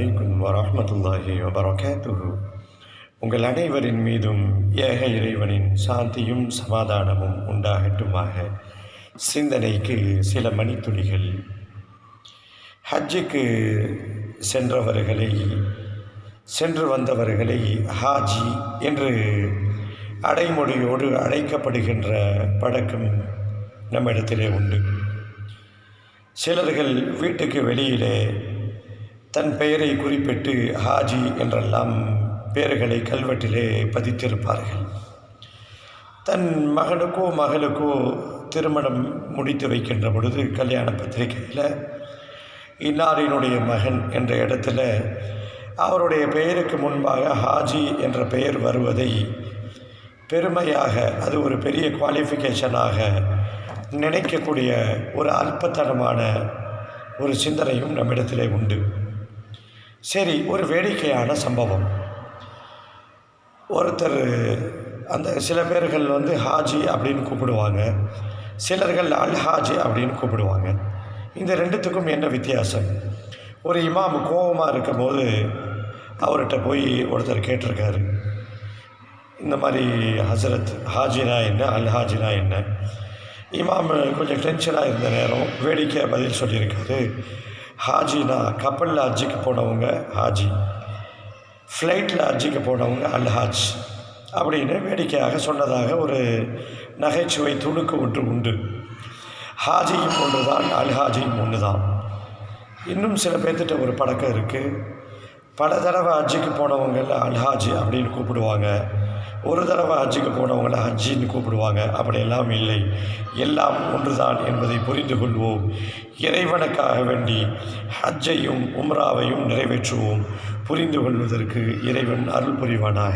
அலைக்கும் வரமத்துல்லாஹி வபரகாத்துஹு. உங்கள் அனைவரின் மீதும் ஏக இறைவனின் சாந்தியும் சமாதானமும் உண்டாகட்டுமாக. சிந்தனைக்கு சில மணித்துளிகள். ஹஜ்ஜுக்கு சென்றவர்களை சென்று வந்தவர்களை ஹாஜி என்று அடைமொழியோடு அழைக்கப்படுகின்ற பழக்கம் நம்மிடத்திலே உண்டு. சிலர்கள் வீட்டுக்கு வெளியிலே தன் பெயரை குறிப்பிட்டு ஹாஜி என்றெல்லாம் பெயர்களை கல்வெட்டிலே பதித்திருப்பார்கள். தன் மகனுக்கோ மகளுக்கோ திருமணம் முடித்து வைக்கின்ற பொழுது கல்யாண பத்திரிகையில் இன்னாரினுடைய மகன் என்ற இடத்துல அவருடைய பெயருக்கு முன்பாக ஹாஜி என்ற பெயர் வருவதை பெருமையாக அது ஒரு பெரிய குவாலிஃபிகேஷனாக நினைக்கக்கூடிய ஒரு அல்பத்தனமான ஒரு சிந்தனையும் நம்மிடத்திலே உண்டு. சரி ஒரு வேடிக்கையான சம்பவம். ஒருத்தர் அந்த சில பேர்கள் வந்து ஹாஜி அப்படின்னு கூப்பிடுவாங்க. சிலர்கள் அல் ஹாஜி அப்படின்னு கூப்பிடுவாங்க. இந்த ரெண்டுத்துக்கும் என்ன வித்தியாசம்? ஒரு இமாம் கோபமாக இருக்கும்போது அவர்கிட்ட போய் ஒருத்தர் கேட்டிருக்காரு. இந்த மாதிரி ஹசரத் ஹாஜினா என்ன அல் ஹாஜினா என்ன? இமாம் கொஞ்சம் டென்ஷனாக இருந்த நேரம் வேடிக்கை பதில் சொல்லியிருக்காரு. ஹாஜினா கப்பலில் ஹஜ்ஜிக்கு போனவங்க ஹாஜி ஃப்ளைட்டில் ஹஜ்ஜிக்கு போனவங்க அல் ஹாஜ் அப்படின்னு வேடிக்கையாக சொன்னதாக ஒரு நகைச்சுவை துணுக்கு ஒன்று உண்டு. ஹாஜியும் ஒன்று தான் அல் ஹாஜியும் ஒன்று தான் இன்னும் சில பேர்த்திட்ட ஒரு பழக்கம் இருக்குது பல தடவை ஹஜ்ஜிக்கு போனவங்கள அல்ஹாஜி அப்படின்னு கூப்பிடுவாங்க. ஒரு தடவை ஹஜ்ஜுக்கு போனவங்கள ஹஜ்ஜின்னு கூப்பிடுவாங்க. அப்படியெல்லாம் இல்லை. எல்லாம் ஒன்றுதான் என்பதை புரிந்து கொள்வோம். இறைவனுக்காக வேண்டி ஹஜ்ஜையும் உம்ராவையும் நிறைவேற்றுவோம். புரிந்து கொள்வதற்கு இறைவன் அருள் புரிவானாக.